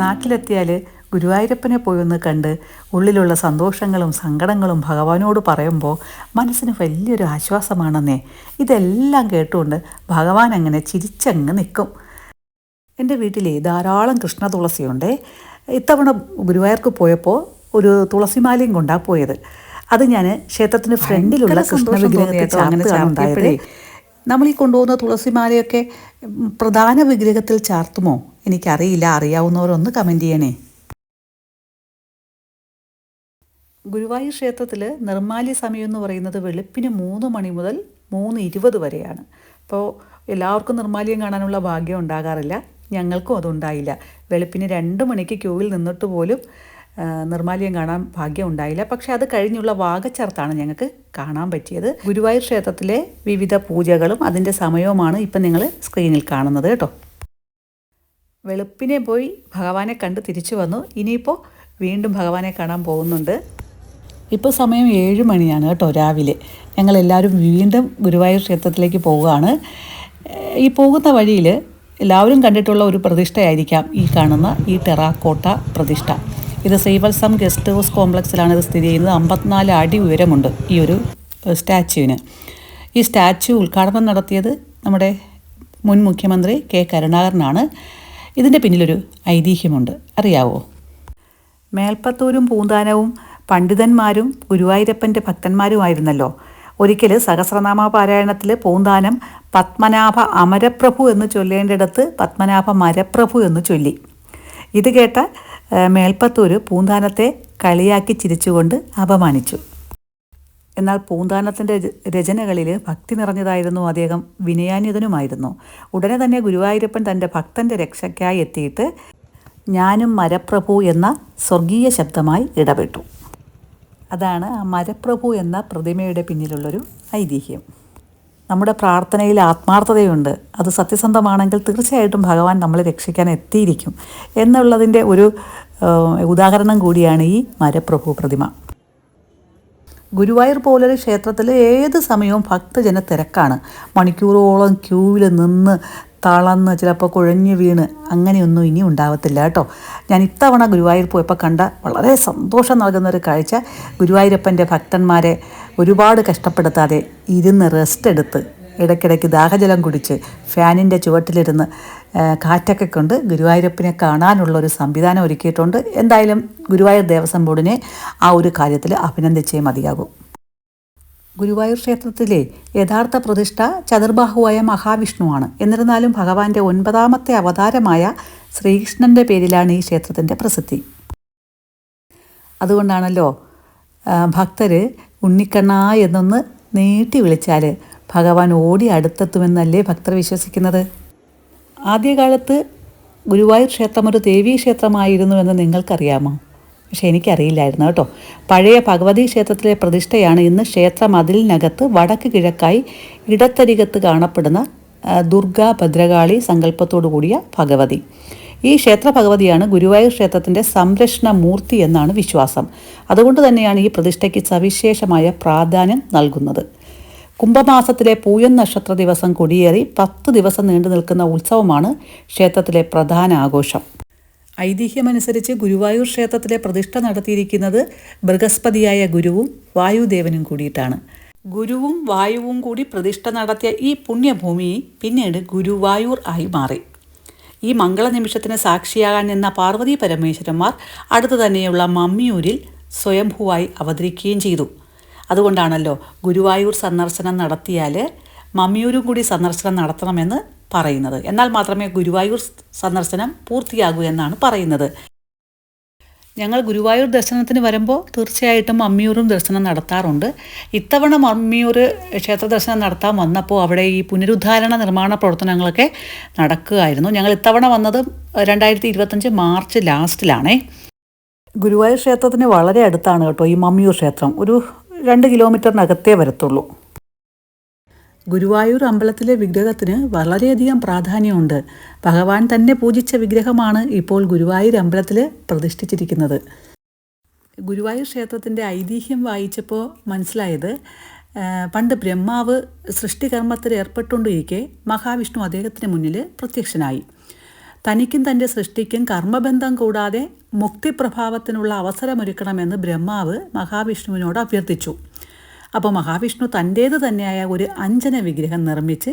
നാട്ടിലെത്തിയാൽ ഗുരുവായൂരപ്പനെ പോയി ഒന്ന് കണ്ട് ഉള്ളിലുള്ള സന്തോഷങ്ങളും സങ്കടങ്ങളും ഭഗവാനോട് പറയുമ്പോൾ മനസ്സിന് വലിയൊരു ആശ്വാസമാണെന്നേ. ഇതെല്ലാം കേട്ടുകൊണ്ട് ഭഗവാൻ അങ്ങനെ ചിരിച്ചങ്ങ് നിൽക്കും എന്റെ വീട്ടിലെ ധാരാളം കൃഷ്ണ തുളസിയുണ്ട്. ഇത്തവണ ഗുരുവായൂർക്ക് പോയപ്പോൾ ഒരു തുളസിമാലയും കൊണ്ടാണ് പോയത്. അത് ഞാൻ ക്ഷേത്രത്തിന് ഫ്രണ്ടിലുള്ള കൃഷ്ണ വിഗ്രഹത്തെ ഉണ്ടായത് നമ്മൾ ഈ കൊണ്ടുപോകുന്ന തുളസിമാലയൊക്കെ പ്രധാന വിഗ്രഹത്തിൽ ചാർത്തുമോ? എനിക്കറിയില്ല. അറിയാവുന്നവരൊന്ന് കമന്റ് ചെയ്യണേ. ഗുരുവായൂർ ക്ഷേത്രത്തിൽ നിർമ്മാല്യ സമയം എന്ന് പറയുന്നത് വെളുപ്പിന് മൂന്ന് മണി മുതൽ മൂന്ന് ഇരുപത് വരെയാണ്. അപ്പോൾ എല്ലാവർക്കും നിർമ്മാല്യം കാണാനുള്ള ഭാഗ്യം ഉണ്ടാകാറില്ല. ഞങ്ങൾക്കും അതുണ്ടായില്ല. വെളുപ്പിന് രണ്ട് മണിക്ക് ക്യൂവിൽ നിന്നിട്ട് പോലും ആ, നിർമ്മാല്യം കാണാൻ ഭാഗ്യം ഉണ്ടായില്ല. പക്ഷെ അത് കഴിഞ്ഞുള്ള വാഗച്ചർത്താണ് ഞങ്ങൾക്ക് കാണാൻ പറ്റിയത്. ഗുരുവായൂർ ക്ഷേത്രത്തിലെ വിവിധ പൂജകളും അതിന്റെ സമയവുമാണ് ഇപ്പം നിങ്ങൾ സ്ക്രീനിൽ കാണുന്നത് കേട്ടോ. വെളുപ്പിനെ പോയി ഭഗവാനെ കണ്ട് തിരിച്ചു വന്നു. ഇനിയിപ്പോൾ വീണ്ടും ഭഗവാനെ കാണാൻ പോകുന്നുണ്ട്. ഇപ്പോൾ സമയം ഏഴ് മണിയാണ് കേട്ടോ രാവിലെ. ഞങ്ങളെല്ലാവരും വീണ്ടും ഗുരുവായൂർ ക്ഷേത്രത്തിലേക്ക് പോവുകയാണ്. ഈ പോകുന്ന വഴിയിൽ എല്ലാവരും കണ്ടിട്ടുള്ള ഒരു പ്രതിഷ്ഠയായിരിക്കാം ഈ കാണുന്ന ഈ ടെറാക്കോട്ട പ്രതിഷ്ഠ. ഇത് ശ്രീവത്സം ഗസ്റ്റ് ഹൗസ് കോംപ്ലക്സിലാണ് ഇത് സ്ഥിതി ചെയ്യുന്നത്. അമ്പത്തിനാല് അടി ഉയരമുണ്ട് ഈ ഒരു സ്റ്റാച്യുവിന്. ഈ സ്റ്റാച്യു ഉദ്ഘാടനം നടത്തിയത് നമ്മുടെ മുൻ മുഖ്യമന്ത്രി കെ കരുണാകരനാണ്. ഇതിന്റെ പിന്നിലൊരു ഐതിഹ്യമുണ്ട്. അറിയാവോ? മേൽപ്പത്തൂരും പൂന്താനവും പണ്ഡിതന്മാരും ഗുരുവായൂരപ്പന്റെ ഭക്തന്മാരുമായിരുന്നല്ലോ. ഒരിക്കൽ സഹസ്രനാമ പാരായണത്തിൽ പൂന്താനം പത്മനാഭ അമരപ്രഭു എന്ന് ചൊല്ലേണ്ടിടത്ത് പത്മനാഭ മരപ്രഭു എന്ന് ചൊല്ലി. ഇത് കേട്ട ഏഹ്, മേൽപ്പത്തൂര് പൂന്താനത്തെ കളിയാക്കി ചിരിച്ചുകൊണ്ട് അപമാനിച്ചു. എന്നാൽ പൂന്താനത്തിന്റെ രച- രചനകളിൽ ഭക്തി നിറഞ്ഞതായിരുന്നു അദ്ദേഹം വിനയാന്യതനുമായിരുന്നു. ഉടനെ തന്നെ ഗുരുവായൂരപ്പൻ തന്റെ ഭക്തന്റെ രക്ഷയ്ക്കായി എത്തിയിട്ട് ഞാനും മരപ്രഭു എന്ന സ്വർഗീയ ശബ്ദമായി ഇടപെട്ടു. അതാണ് ആ മരപ്രഭു എന്ന പ്രതിമയുടെ പിന്നിലുള്ളൊരു ഐതിഹ്യം. നമ്മുടെ പ്രാർത്ഥനയിൽ ആത്മാർത്ഥതയുണ്ട്. അത് സത്യസന്ധമാണെങ്കിൽ തീർച്ചയായിട്ടും ഭഗവാൻ നമ്മളെ രക്ഷിക്കാൻ എത്തിയിരിക്കും. എന്നുള്ളതിന്റെ ഒരു ഉദാഹരണം കൂടിയാണ് ഈ മരപ്രഭു പ്രതിമ. ഗുരുവായൂർ പോലൊരു ക്ഷേത്രത്തിൽ ഏത് സമയവും ഭക്തജന തിരക്കാണ്. മണിക്കൂറോളം ക്യൂവിൽ നിന്ന് തളന്ന് ചിലപ്പോൾ കുഴഞ്ഞു വീണ് അങ്ങനെയൊന്നും ഇനി ഉണ്ടാവത്തില്ല കേട്ടോ. ഞാൻ ഇത്തവണ ഗുരുവായൂർ പോയപ്പോൾ കണ്ട വളരെ സന്തോഷം നൽകുന്ന ഒരു കാഴ്ച. ഗുരുവായൂരപ്പന്റെ ഭക്തന്മാരെ ഒരുപാട് കഷ്ടപ്പെടുത്താതെ ഇരുന്ന് റെസ്റ്റ് എടുത്ത് ഇടയ്ക്കിടയ്ക്ക് ദാഹജലം കുടിച്ച് ഫാനിന്റെ ചുവട്ടിലിരുന്ന് കാറ്റൊക്കെ കൊണ്ട് ഗുരുവായൂരപ്പനെ കാണാനുള്ള ഒരു സംവിധാനം ഒരുക്കിയിട്ടുണ്ട്. എന്തായാലും ഗുരുവായൂർ ദേവസ്വം ബോർഡിനെ ആ ഒരു കാര്യത്തിൽ അഭിനന്ദിച്ചേ മതിയാകൂ. ഗുരുവായൂർ ക്ഷേത്രത്തിലെ യഥാർത്ഥ പ്രതിഷ്ഠ ചതുർബാഹുവായ മഹാവിഷ്ണുവാണ്. എന്നിരുന്നാലും ഭഗവാന്റെ ഒൻപതാമത്തെ അവതാരമായ ശ്രീകൃഷ്ണന്റെ പേരിലാണ് ഈ ക്ഷേത്രത്തിന്റെ പ്രസിദ്ധി. അതുകൊണ്ടാണല്ലോ ഭക്തർ ഉണ്ണിക്കണ്ണ എന്നൊന്ന് നീട്ടി വിളിച്ചാൽ ഭഗവാൻ ഓടി അടുത്തെത്തുമെന്നല്ലേ ഭക്തർ വിശ്വസിക്കുന്നത്? ആദ്യകാലത്ത് ഗുരുവായൂർ ക്ഷേത്രം ഒരു ദേവീ ക്ഷേത്രമായിരുന്നുവെന്ന് നിങ്ങൾക്കറിയാമോ? പക്ഷെ എനിക്കറിയില്ലായിരുന്നു കേട്ടോ. പഴയ ഭഗവതി ക്ഷേത്രത്തിലെ പ്രതിഷ്ഠയാണ് ഇന്ന് ക്ഷേത്ര മതിലിനകത്ത് വടക്ക് കിഴക്കായി ഇടത്തരികത്ത് കാണപ്പെടുന്ന ദുർഗാ ഭദ്രകാളി സങ്കല്പത്തോടു കൂടിയ ഭഗവതി. ഈ ക്ഷേത്ര ഭഗവതിയാണ് ഗുരുവായൂർ ക്ഷേത്രത്തിന്റെ സംരക്ഷണ മൂർത്തി എന്നാണ് വിശ്വാസം. അതുകൊണ്ട് തന്നെയാണ് ഈ പ്രതിഷ്ഠയ്ക്ക് സവിശേഷമായ പ്രാധാന്യം നൽകുന്നത്. കുംഭമാസത്തിലെ പൂയൻ നക്ഷത്ര ദിവസം കൊടിയേറി പത്ത് ദിവസം നീണ്ടു നിൽക്കുന്ന ഉത്സവമാണ് ക്ഷേത്രത്തിലെ പ്രധാന ആഘോഷം. ഐതിഹ്യമനുസരിച്ച് ഗുരുവായൂർ ക്ഷേത്രത്തിലെ പ്രതിഷ്ഠ നടത്തിയിരിക്കുന്നത് ബൃഹസ്പതിയായ ഗുരുവും വായുദേവനും കൂടിയിട്ടാണ്. ഗുരുവും വായുവും കൂടി പ്രതിഷ്ഠ നടത്തിയ ഈ പുണ്യഭൂമി പിന്നീട് ഗുരുവായൂർ ആയി മാറി. ഈ മംഗള നിമിഷത്തിന് സാക്ഷിയാകാൻ നിന്ന പാർവതി പരമേശ്വരന്മാർ അടുത്തു തന്നെയുള്ള മമ്മിയൂരിൽ സ്വയംഭൂവായി അവതരിക്കുകയും ചെയ്തു. അതുകൊണ്ടാണല്ലോ ഗുരുവായൂർ സന്ദർശനം നടത്തിയാൽ മമ്മിയൂരും കൂടി സന്ദർശനം നടത്തണമെന്ന് പറയുന്നത്. എന്നാൽ മാത്രമേ ഗുരുവായൂർ സന്ദർശനം പൂർത്തിയാകൂ എന്നാണ് പറയുന്നത്. ഞങ്ങൾ ഗുരുവായൂർ ദർശനത്തിന് വരുമ്പോൾ തീർച്ചയായിട്ടും മമ്മിയൂരും ദർശനം നടത്താറുണ്ട്. ഇത്തവണ മമ്മിയൂർ ക്ഷേത്ര ദർശനം നടത്താൻ വന്നപ്പോൾ അവിടെ ഈ പുനരുദ്ധാരണ നിർമ്മാണ പ്രവർത്തനങ്ങളൊക്കെ നടക്കുകയായിരുന്നു. ഞങ്ങൾ ഇത്തവണ വന്നത് രണ്ടായിരത്തി ഇരുപത്തഞ്ച് മാർച്ച് ലാസ്റ്റിലാണേ. ഗുരുവായൂർ ക്ഷേത്രത്തിന് വളരെ അടുത്താണ് കേട്ടോ ഈ മമ്മിയൂർ ക്ഷേത്രം. ഒരു രണ്ട് കിലോമീറ്ററിനകത്തേ വരത്തുള്ളൂ. ഗുരുവായൂർ അമ്പലത്തിലെ വിഗ്രഹത്തിന് വളരെയധികം പ്രാധാന്യമുണ്ട്. ഭഗവാൻ തന്നെ പൂജിച്ച വിഗ്രഹമാണ് ഇപ്പോൾ ഗുരുവായൂർ അമ്പലത്തിൽ പ്രതിഷ്ഠിച്ചിരിക്കുന്നത്. ഗുരുവായൂർ ക്ഷേത്രത്തിന്റെ ഐതിഹ്യം വായിച്ചപ്പോൾ മനസ്സിലായത് പണ്ട് ബ്രഹ്മാവ് സൃഷ്ടികർമ്മത്തിൽ ഏർപ്പെട്ടുകൊണ്ടിരിക്കെ മഹാവിഷ്ണു അദ്ദേഹത്തിന് മുന്നിൽ പ്രത്യക്ഷനായി. തനിക്കും തന്റെ സൃഷ്ടിക്കും കർമ്മബന്ധം കൂടാതെ മുക്തിപ്രഭാവത്തിനുള്ള അവസരമൊരുക്കണമെന്ന് ബ്രഹ്മാവ് മഹാവിഷ്ണുവിനോട് അഭ്യർത്ഥിച്ചു. അപ്പോൾ മഹാവിഷ്ണു തന്റേത് തന്നെയായ ഒരു അഞ്ജന വിഗ്രഹം നിർമ്മിച്ച്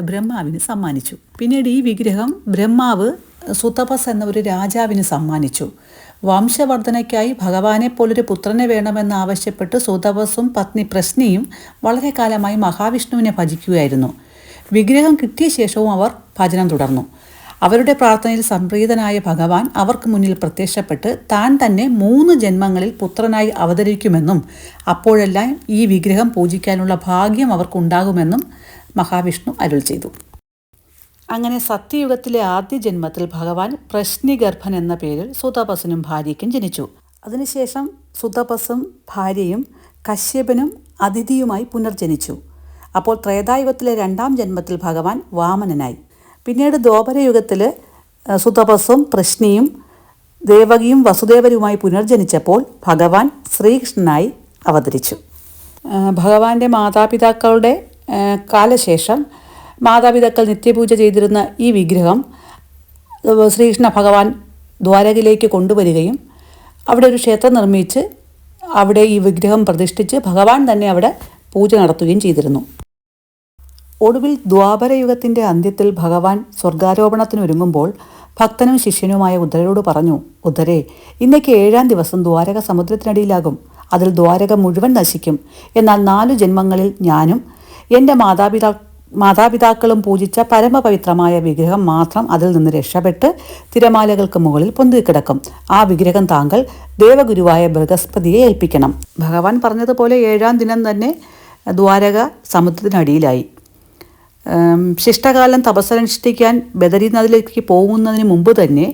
ബ്രഹ്മാവിന് സമ്മാനിച്ചു. പിന്നീട് ഈ വിഗ്രഹം ബ്രഹ്മാവ് സുതപസ് എന്ന ഒരു രാജാവിന് സമ്മാനിച്ചു. വംശവർദ്ധനയ്ക്കായി ഭഗവാനെ പോലൊരു പുത്രനെ വേണമെന്ന് ആവശ്യപ്പെട്ട് സുതപസും പത്നി പ്രശ്നിയും വളരെ കാലമായി മഹാവിഷ്ണുവിനെ ഭജിക്കുകയായിരുന്നു. വിഗ്രഹം കിട്ടിയ ശേഷവും അവർ ഭജനം തുടർന്നു. അവരുടെ പ്രാർത്ഥനയിൽ സംപ്രീതനായ ഭഗവാൻ അവർക്ക് മുന്നിൽ പ്രത്യക്ഷപ്പെട്ട് താൻ തന്നെ മൂന്ന് ജന്മങ്ങളിൽ പുത്രനായി അവതരിക്കുമെന്നും അപ്പോഴെല്ലാം ഈ വിഗ്രഹം പൂജിക്കാനുള്ള ഭാഗ്യം അവർക്കുണ്ടാകുമെന്നും മഹാവിഷ്ണു അരുൾ ചെയ്തു. അങ്ങനെ സത്യയുഗത്തിലെ ആദ്യ ജന്മത്തിൽ ഭഗവാൻ പ്രശ്നിഗർഭൻ എന്ന പേരിൽ സുതപസനും ഭാര്യയ്ക്കും ജനിച്ചു. അതിനുശേഷം സുതപസും ഭാര്യയും കശ്യപനും അതിഥിയുമായി പുനർജനിച്ചു. അപ്പോൾ ത്രേതായുഗത്തിലെ രണ്ടാം ജന്മത്തിൽ ഭഗവാൻ വാമനനായി. പിന്നീട് ദ്വാപരയുഗത്തിൽ സുതപസും പ്രശ്നിയും ദേവകിയും വസുദേവരുമായി പുനർജനിച്ചപ്പോൾ ഭഗവാൻ ശ്രീകൃഷ്ണനായി അവതരിച്ചു. ഭഗവാന്റെ മാതാപിതാക്കളുടെ കാലശേഷം മാതാപിതാക്കൾ നിത്യപൂജ ചെയ്തിരുന്ന ഈ വിഗ്രഹം ശ്രീകൃഷ്ണ ഭഗവാൻ ദ്വാരകയിലേക്ക് കൊണ്ടുവരികയും അവിടെ ഒരു ക്ഷേത്രം നിർമ്മിച്ച് അവിടെ ഈ വിഗ്രഹം പ്രതിഷ്ഠിച്ച് ഭഗവാൻ തന്നെ അവിടെ പൂജ നടത്തുകയും ചെയ്തിരുന്നു. ഒടുവിൽ ദ്വാപരയുഗത്തിന്റെ അന്ത്യത്തിൽ ഭഗവാൻ സ്വർഗാരോപണത്തിനൊരുങ്ങുമ്പോൾ ഭക്തനും ശിഷ്യനുമായ ഉദ്ധരയോട് പറഞ്ഞു ഉദ്ധരെ ഇന്നേക്ക് ഏഴാം ദിവസം ദ്വാരക സമുദ്രത്തിനടിയിലാകും. അതിൽ ദ്വാരക മുഴുവൻ നശിക്കും. എന്നാൽ നാലു ജന്മങ്ങളിൽ ഞാനും എന്റെ മാതാപിതാ മാതാപിതാക്കളും പൂജിച്ച പരമപവിത്രമായ വിഗ്രഹം മാത്രം അതിൽ നിന്ന് രക്ഷപ്പെട്ട് തിരമാലകൾക്ക് മുകളിൽ പൊന്തിക്കിടക്കും ആ വിഗ്രഹം താങ്കൾ ദേവഗുരുവായ ബൃഹസ്പതിയെ ഏൽപ്പിക്കണം. ഭഗവാൻ പറഞ്ഞതുപോലെ ഏഴാം ദിനം തന്നെ ദ്വാരക സമുദ്രത്തിനടിയിലായി. ശിഷ്ടകാലം തപസ്സനുഷ്ഠിക്കാൻ ബദരീനാഥിലേക്ക് പോകുന്നതിന് മുമ്പ് തന്നെ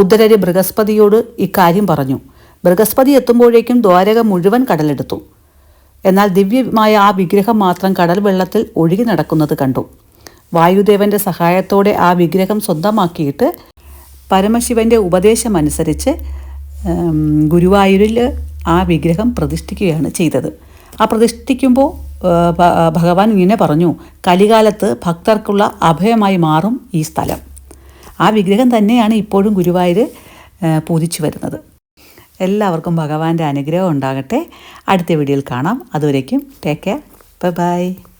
ഉദ്ധരര് ബൃഹസ്പതിയോട് ഇക്കാര്യം പറഞ്ഞു. ബൃഹസ്പതി എത്തുമ്പോഴേക്കും ദ്വാരക മുഴുവൻ കടലെടുത്തു. എന്നാൽ ദിവ്യമായ ആ വിഗ്രഹം മാത്രം കടൽ വെള്ളത്തിൽ ഒഴുകി നടക്കുന്നത് കണ്ടു. വായുദേവന്റെ സഹായത്തോടെ ആ വിഗ്രഹം സ്വന്തമാക്കിയിട്ട് പരമശിവന്റെ ഉപദേശമനുസരിച്ച് അനുസരിച്ച് ഗുരുവായൂരിൽ ആ വിഗ്രഹം പ്രതിഷ്ഠിക്കുകയാണ് ചെയ്തത്. ആ പ്രതിഷ്ഠിക്കുമ്പോൾ ഭഗവാൻ ഇങ്ങനെ പറഞ്ഞു കലികാലത്ത് ഭക്തർക്കുള്ള അഭയമായി മാറും ഈ സ്ഥലം. ആ വിഗ്രഹം തന്നെയാണ് ഇപ്പോഴും ഗുരുവായൂർ പൂജിച്ചു വരുന്നത്. എല്ലാവർക്കും ഭഗവാന്റെ അനുഗ്രഹം ഉണ്ടാകട്ടെ. അടുത്ത വീഡിയോയിൽ കാണാം. അതുവരേക്കും ടേക്ക് കെയർ ബൈ ബൈ